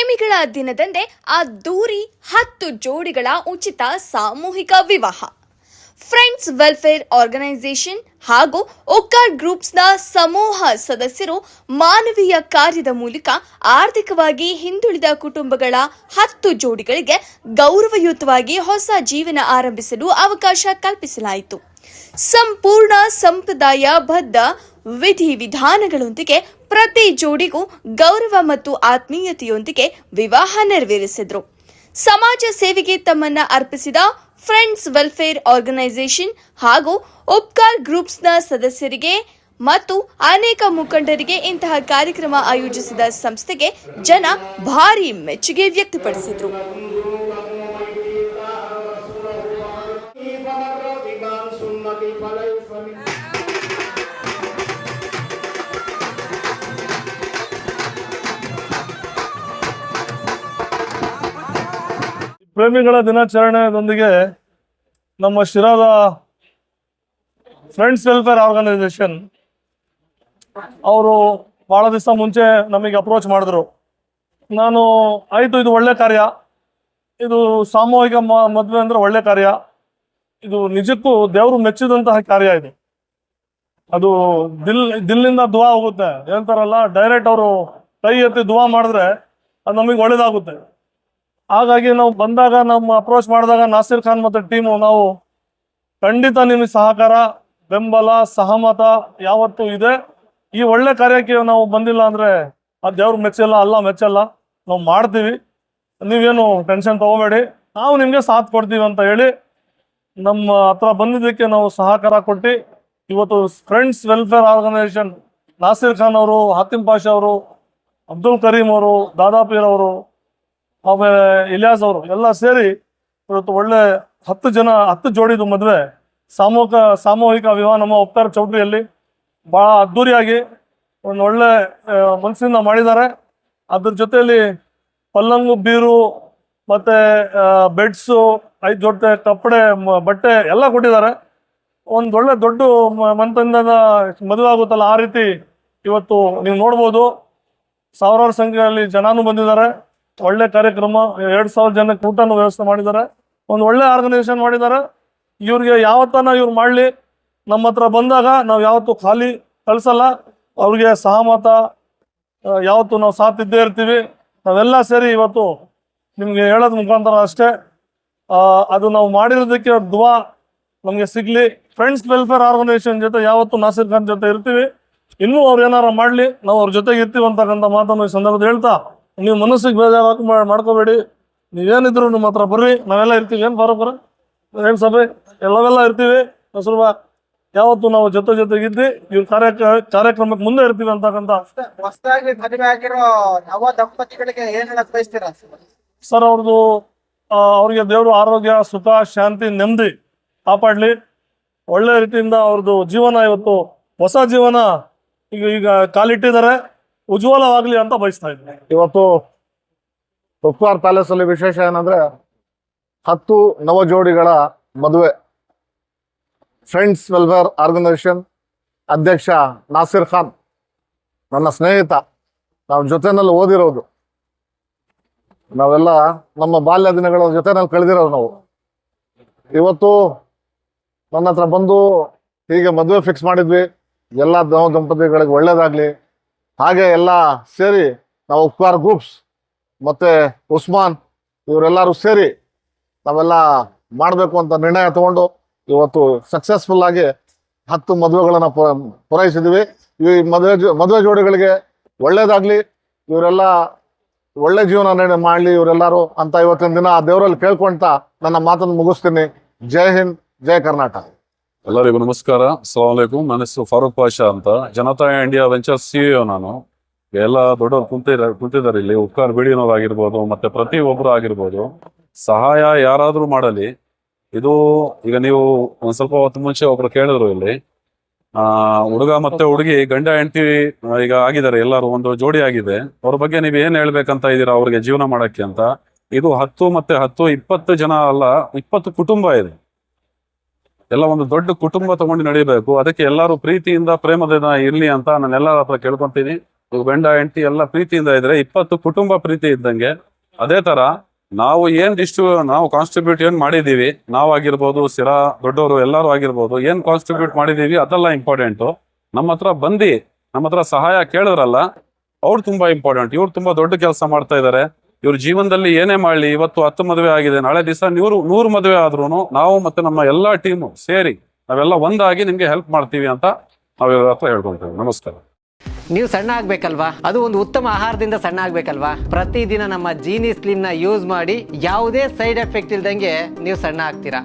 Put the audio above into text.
ಪ್ರೇಮಿಗಳ ದಿನದಂದೇ ದೂರಿ ಹತ್ತು ಜೋಡಿಗಳ ಉಚಿತ ಸಾಮೂಹಿಕ ವಿವಾಹ. ಫ್ರೆಂಡ್ಸ್ ವೆಲ್ಫೇರ್ ಆರ್ಗನೈಸೇಷನ್ ಹಾಗೂ ಒಕ್ಕಾರ್ ಗ್ರೂಪ್ಸ್ನ ಸಮೂಹ ಸದಸ್ಯರು ಮಾನವೀಯ ಕಾರ್ಯದ ಮೂಲಕ ಆರ್ಥಿಕವಾಗಿ ಹಿಂದುಳಿದ ಕುಟುಂಬಗಳ ಹತ್ತು ಜೋಡಿಗಳಿಗೆ ಗೌರವಯುತವಾಗಿ ಹೊಸ ಜೀವನ ಆರಂಭಿಸಲು ಅವಕಾಶ ಕಲ್ಪಿಸಲಾಯಿತು. ಸಂಪೂರ್ಣ ಸಂಪ್ರದಾಯ ಬದ್ಧ ವಿಧಿವಿಧಾನಗಳೊಂದಿಗೆ ಪ್ರತಿ ಜೋಡಿಗೂ ಗೌರವ ಮತ್ತು ಆತ್ಮೀಯತೆಯೊಂದಿಗೆ ವಿವಾಹ ನೆರವೇರಿಸಿದ್ರು. ಸಮಾಜ ಸೇವೆಗೆ ತಮ್ಮನ್ನ ಅರ್ಪಿಸಿದ ಫ್ರೆಂಡ್ಸ್ ವೆಲ್ಫೇರ್ ಆರ್ಗನೈಸೇಷನ್ ಹಾಗೂ ಉಪ್ಕಾರ್ ಗ್ರೂಪ್ಸ್ನ ಸದಸ್ಯರಿಗೆ ಮತ್ತು ಅನೇಕ ಮುಖಂಡರಿಗೆ ಇಂತಹ ಕಾರ್ಯಕ್ರಮ ಆಯೋಜಿಸಿದ ಸಂಸ್ಥೆಗೆ ಜನ ಭಾರಿ ಮೆಚ್ಚುಗೆ ವ್ಯಕ್ತಪಡಿಸಿದ್ರು. ಪ್ರೇಮಿಗಳ ದಿನಾಚರಣೆಯೊಂದಿಗೆ ನಮ್ಮ ಶಿರಾದ ಫ್ರೆಂಡ್ಸ್ ವೆಲ್ಫೇರ್ ಆರ್ಗನೈಸೇಷನ್ ಅವರು ಭಾಳ ದಿವಸ ಮುಂಚೆ ನಮಗೆ ಅಪ್ರೋಚ್ ಮಾಡಿದ್ರು. ನಾನು, ಆಯಿತು, ಇದು ಒಳ್ಳೆ ಕಾರ್ಯ. ಇದು ಸಾಮೂಹಿಕ ಮದುವೆ ಅಂದರೆ ಒಳ್ಳೆ ಕಾರ್ಯ. ಇದು ನಿಜಕ್ಕೂ ದೇವರು ಮೆಚ್ಚಿದಂತಹ ಕಾರ್ಯ ಇದು. ಅದು ದಿಲ್ ದಿಲ್ಲಿಂದ ದುವಾ ಹೋಗುತ್ತೆ. ಹೇಳ್ತಾರಲ್ಲ ಡೈರೆಕ್ಟ್ ಅವರು ಕೈ ಎತ್ತಿ ದುವಾ ಮಾಡಿದ್ರೆ ಅದು ನಮಗೆ ಒಳ್ಳೇದಾಗುತ್ತೆ. ಹಾಗಾಗಿ ನಾವು ಬಂದಾಗ ನಮ್ಮ ಅಪ್ರೋಚ್ ಮಾಡಿದಾಗ ನಾಸಿರ್ ಖಾನ್ ಮತ್ತು ಟೀಮು ನಾವು ಖಂಡಿತ ನಿಮಗೆ ಸಹಕಾರ, ಬೆಂಬಲ, ಸಹಮತ ಯಾವತ್ತೂ ಇದೆ. ಈ ಒಳ್ಳೆ ಕಾರ್ಯಕ್ಕೆ ನಾವು ಬಂದಿಲ್ಲ ಅಂದರೆ ಅದು ದೇವ್ರ ಮೆಚ್ಚಲ್ಲ, ಅಲ್ಲ ಮೆಚ್ಚಲ್ಲ. ನಾವು ಮಾಡ್ತೀವಿ. ನೀವೇನು ಟೆನ್ಷನ್ ತಗೋಬೇಡಿ. ನಾವು ನಿಮಗೆ ಸಾಥ್ ಕೊಡ್ತೀವಿ ಅಂತ ಹೇಳಿ ನಮ್ಮ ಹತ್ರ ಬಂದಿದ್ದಕ್ಕೆ ನಾವು ಸಹಕಾರ ಕೊಟ್ಟು ಇವತ್ತು friends welfare organisation Nasir Khan ಅವರು, ಹಾತಿಮ್ ಪಾಷಾ ಅವರು, ಅಬ್ದುಲ್ ಕರೀಂ ಅವರು, ದಾದಾಪೀರ್ ಅವರು ಆಮೇಲೆ ಇಲಿಯಾಸ್ ಅವರು ಎಲ್ಲ ಸೇರಿ ಇವತ್ತು ಒಳ್ಳೆ ಹತ್ತು ಜನ, ಹತ್ತು ಜೋಡಿದು ಮದುವೆ. ಸಾಮೂಹಿಕ ಸಾಮೂಹಿಕ ವಿವಾಹ ನಮ್ಮ ಒಪ್ತಾರ ಚೌಟ್ರಿಯಲ್ಲಿ. ಭಾಳ ಅದ್ಧೂರಿಯಾಗಿ ಒಂದು ಒಳ್ಳೆ ಮನಸ್ಸಿಂದ ಮಾಡಿದ್ದಾರೆ. ಅದ್ರ ಜೊತೆಯಲ್ಲಿ ಪಲ್ಲಂಗು, ಬೀರು, ಮತ್ತು ಬೆಡ್ಸು, ಐದು ಜೊತೆ ಕಪ್ಪಡೆ ಬಟ್ಟೆ ಎಲ್ಲ ಕೊಟ್ಟಿದ್ದಾರೆ. ಒಂದು ಒಳ್ಳೆ ದೊಡ್ಡ ಮನೆತನದ ಮದುವೆ ಆಗುತ್ತಲ್ಲ ಆ ರೀತಿ ಇವತ್ತು ನೀವು ನೋಡ್ಬೋದು. ಸಾವಿರಾರು ಸಂಖ್ಯೆಯಲ್ಲಿ ಜನಾನು ಬಂದಿದ್ದಾರೆ. ಒಳ್ಳೆ ಕಾರ್ಯಕ್ರಮ, ಎರಡು ಸಾವಿರ ಜನಕ್ಕೆ ಊಟನೂ ವ್ಯವಸ್ಥೆ ಮಾಡಿದ್ದಾರೆ. ಒಂದು ಒಳ್ಳೆ ಆರ್ಗನೈಸೇಷನ್ ಮಾಡಿದ್ದಾರೆ. ಇವ್ರಿಗೆ ಯಾವತ್ತನ ಇವ್ರು ಮಾಡಲಿ, ನಮ್ಮ ಹತ್ರ ಬಂದಾಗ ನಾವು ಯಾವತ್ತೂ ಖಾಲಿ ಕಳಿಸಲ್ಲ. ಅವ್ರಿಗೆ ಸಹಮತ ಯಾವತ್ತು ನಾವು ಸಾಥ್ ಇದ್ದೇ ಇರ್ತೀವಿ. ನಾವೆಲ್ಲ ಸೇರಿ ಇವತ್ತು ನಿಮಗೆ ಹೇಳೋದ್ ಮುಖಾಂತರ ಅಷ್ಟೇ. ಅದು ನಾವು ಮಾಡಿರೋದಕ್ಕೆ ದುವಾ ನಮಗೆ ಸಿಗ್ಲಿ. ಫ್ರೆಂಡ್ಸ್ ವೆಲ್ಫೇರ್ ಆರ್ಗನೈಸೇಷನ್ ಜೊತೆ ಯಾವತ್ತು ನಾಸಿರ್ ಖಾನ್ ಜೊತೆ ಇರ್ತೀವಿ. ಇನ್ನೂ ಅವ್ರು ಏನಾರು ಮಾಡಲಿ, ನಾವು ಅವ್ರ ಜೊತೆಗೆ ಇರ್ತೀವಿ ಅಂತಕ್ಕಂಥ ಮಾತನ್ನು ಈ ಸಂದರ್ಭದಲ್ಲಿ ಹೇಳ್ತಾ ನೀವು ಮನಸ್ಸಿಗೆ ಬೇಜಾರು ಮಾಡಿ ಮಾಡ್ಕೋಬೇಡಿ. ನೀವೇನಿದ್ರು ನಿಮ್ಮ ಹತ್ರ ಬರ್ರಿ. ನಾವೆಲ್ಲ ಇರ್ತೀವಿ. ಏನು ಬರೋಬ್ಬರ ಏನು ಸಭೆ? ಎಲ್ಲವೆಲ್ಲ ಇರ್ತೀವಿ. ಹೆಸರು ಯಾವತ್ತು ನಾವು ಜೊತೆ ಜೊತೆಗಿದ್ದು ಇವ್ರ ಕಾರ್ಯ ಕಾರ್ಯಕ್ರಮಕ್ಕೆ ಮುಂದೆ ಇರ್ತೀವಿ ಅಂತಕ್ಕಂಥ ಹೊಸದಾಗಿ ಮದುವೆ ಆಗಿರೋ ನವ ದಂಪತಿಗಳಿಗೆ ಏನ್ ಹೇಳಕ್ ಬಯಸ್ತೀರಾ ಸರ್ ಅವ್ರದ್ದು ಅವ್ರಿಗೆ ದೇವರು ಆರೋಗ್ಯ ಸುಖ ಶಾಂತಿ ನೆಮ್ಮದಿ ಕಾಪಾಡಲಿ. ಒಳ್ಳೆ ರೀತಿಯಿಂದ ಅವ್ರದ್ದು ಜೀವನ ಇವತ್ತು ಹೊಸ ಜೀವನ ಈಗ ಈಗ ಕಾಲಿಟ್ಟಿದ್ದಾರೆ. ಉಜ್ವಲವಾಗ್ಲಿ ಅಂತ ಬಯಸ್ತಾ ಇದ್ದೀನಿ ಇವತ್ತು ಉಪ್ಪಾರ್ ಪ್ಯಾಲೇಸ್ ವಿಶೇಷ ಏನಂದ್ರೆ ಹತ್ತು ನವ ಜೋಡಿಗಳ ಮದುವೆ. ಫ್ರೆಂಡ್ಸ್ ವೆಲ್ಫೇರ್ ಆರ್ಗನೈಸೇಷನ್ ಅಧ್ಯಕ್ಷ ನಾಸಿರ್ ಖಾನ್, ನನ್ನ ಸ್ನೇಹಿತ. ನಾವು ಜೊತೆನಲ್ಲಿ ಓದಿರೋದು. ನಾವೆಲ್ಲ ನಮ್ಮ ಬಾಲ್ಯ ದಿನಗಳ ಜೊತೆನಲ್ಲಿ ಕಳೆದಿರೋದು ನಾವು. ಇವತ್ತು ನನ್ನ ಹತ್ರ ಬಂದು ಹೀಗೆ ಮದುವೆ ಫಿಕ್ಸ್ ಮಾಡಿದ್ವಿ. ಎಲ್ಲ ದಂಪತಿಗಳಿಗೆ ಒಳ್ಳೇದಾಗ್ಲಿ. ಹಾಗೆ ಎಲ್ಲ ಸೇರಿ ನಾವು ಉಪ್ಕಾರ್ ಗ್ರೂಪ್ಸ್ ಮತ್ತೆ ಉಸ್ಮಾನ್ ಇವರೆಲ್ಲರೂ ಸೇರಿ ನಾವೆಲ್ಲ ಮಾಡಬೇಕು ಅಂತ ನಿರ್ಣಯ ತಗೊಂಡು ಇವತ್ತು ಸಕ್ಸಸ್ಫುಲ್ ಆಗಿ ಹತ್ತು ಮದುವೆಗಳನ್ನು ಪೂರ- ಪೂರೈಸಿದ್ವಿ. ಈ ಮದುವೆ ಮದುವೆ ಜೋಡಿಗಳಿಗೆ ಒಳ್ಳೇದಾಗ್ಲಿ, ಇವರೆಲ್ಲ ಒಳ್ಳೆ ಜೀವನ ನಡೆ ಮಾಡಲಿ ಇವರೆಲ್ಲರೂ ಅಂತ ಇವತ್ತಿನ ದಿನ ದೇವರಲ್ಲಿ ಕೇಳ್ಕೊಳ್ತಾ ನನ್ನ ಮಾತನ್ನು ಮುಗಿಸ್ತೀನಿ. ಜೈ ಹಿಂದ್, ಜೈ ಕರ್ನಾಟಕ. ಎಲ್ಲರಿಗೂ ನಮಸ್ಕಾರ. ಅಸ್ಸಲಾಮಲೈಕುಂ ನನ್ನ ಹೆಸರು ಫಾರೂಕ್ ಪಾಷಾ ಅಂತ. ಜನತಾ ಇಂಡಿಯಾ ವೆಂಚರ್ ಸಿಇಒ ನಾನು. ಎಲ್ಲ ದೊಡ್ಡವರು ಕುಂತಿದ್ದಾರೆ ಕುಂತಿದ್ದಾರೆ ಇಲ್ಲಿ. ಉಪ್ಕಾರ್ ಬಿಡಿನೋರು ಆಗಿರ್ಬೋದು, ಮತ್ತೆ ಪ್ರತಿ ಒಬ್ಬರು ಆಗಿರ್ಬೋದು. ಸಹಾಯ ಯಾರಾದರೂ ಮಾಡಲಿ. ಇದು ಈಗ ನೀವು ಒಂದ್ ಸ್ವಲ್ಪ ಹೊತ್ತು ಮುಂಚೆ ಒಬ್ರು ಕೇಳಿದ್ರು ಇಲ್ಲಿ. ಆ, ಹುಡುಗ ಮತ್ತೆ ಹುಡುಗಿ, ಗಂಡ, ಹೆಂಡತಿ ಈಗ ಆಗಿದ್ದಾರೆ. ಎಲ್ಲರೂ ಒಂದು ಜೋಡಿ ಆಗಿದೆ. ಅವ್ರ ಬಗ್ಗೆ ನೀವು ಏನ್ ಹೇಳ್ಬೇಕಂತ ಇದ್ದೀರಾ ಅವ್ರಿಗೆ ಜೀವನ ಮಾಡಕ್ಕೆ ಅಂತ. ಇದು ಹತ್ತು ಮತ್ತೆ ಹತ್ತು, ಇಪ್ಪತ್ತು ಜನ ಅಲ್ಲ, ಇಪ್ಪತ್ತು ಕುಟುಂಬ ಇದೆ. ಎಲ್ಲ ಒಂದು ದೊಡ್ಡ ಕುಟುಂಬ ತಗೊಂಡು ನಡೀಬೇಕು ಅದಕ್ಕೆ ಎಲ್ಲರೂ ಪ್ರೀತಿಯಿಂದ, ಪ್ರೇಮದಿಂದ ಇರ್ಲಿ ಅಂತ ನಾನು ಎಲ್ಲರ ಹತ್ರ ಕೇಳ್ಕೊಂತೀನಿ. ಗಂಡ, ಹೆಂಡತಿ ಎಲ್ಲ ಪ್ರೀತಿಯಿಂದ ಇದ್ರೆ ಇಪ್ಪತ್ತು ಕುಟುಂಬ ಪ್ರೀತಿ ಇದ್ದಂಗೆ ಅದೇ ತರ ನಾವು ಏನ್ ಇಷ್ಟು ನಾವು ಕಾನ್ಸ್ಟ್ರಿಬ್ಯೂಟ್ ಏನ್ ಮಾಡಿದೀವಿ ನಾವಾಗಿರ್ಬೋದು ಸಿರಾ ದೊಡ್ಡವರು ಎಲ್ಲರೂ ಆಗಿರ್ಬೋದು, ಏನ್ ಕಾನ್ಸ್ಟ್ರಿಬ್ಯೂಟ್ ಮಾಡಿದೀವಿ ಅದೆಲ್ಲ ಇಂಪಾರ್ಟೆಂಟು ನಮ್ಮ ಹತ್ರ ಬಂದು, ನಮ್ಮ ಹತ್ರ ಸಹಾಯ ಕೇಳಿದ್ರಲ್ಲ, ಅವ್ರು ತುಂಬಾ ಇಂಪಾರ್ಟೆಂಟ್ ಇವ್ರು ತುಂಬಾ ದೊಡ್ಡ ಕೆಲಸ ಮಾಡ್ತಾ ಇದ್ದಾರೆ ಇವ್ರ ಜೀವನದಲ್ಲಿ ಏನೇ ಮಾಡಲಿ, ಇವತ್ತು ಹತ್ತು ಮದುವೆ ಆಗಿದೆ, ನಾಳೆ ದಿವಸ ನೂರು ನೂರು ಮದುವೆ ಆದ್ರೂ ನಾವು ಮತ್ತೆ ನಮ್ಮ ಎಲ್ಲಾ ಟೀಮು ಸೇರಿ ನಾವೆಲ್ಲ ಒಂದಾಗಿ ನಿಮ್ಗೆ ಹೆಲ್ಪ್ ಮಾಡ್ತೀವಿ ಅಂತ ನಾವು ಇವ್ರ ಹತ್ರ ಹೇಳ್ಕೊಂತೀವಿ ನಮಸ್ಕಾರ. ನೀವು ಸಣ್ಣ ಆಗ್ಬೇಕಲ್ವಾ? ಅದು ಒಂದು ಉತ್ತಮ ಆಹಾರದಿಂದ ಸಣ್ಣ ಆಗ್ಬೇಕಲ್ವಾ? ಪ್ರತಿದಿನ ನಮ್ಮ ಜೀನಿ ಸ್ಲಿಮ್ನ ಯೂಸ್ ಮಾಡಿ ಯಾವುದೇ ಸೈಡ್ ಎಫೆಕ್ಟ್ ಇಲ್ದಂಗೆ ನೀವು ಸಣ್ಣ ಆಗ್ತೀರಾ?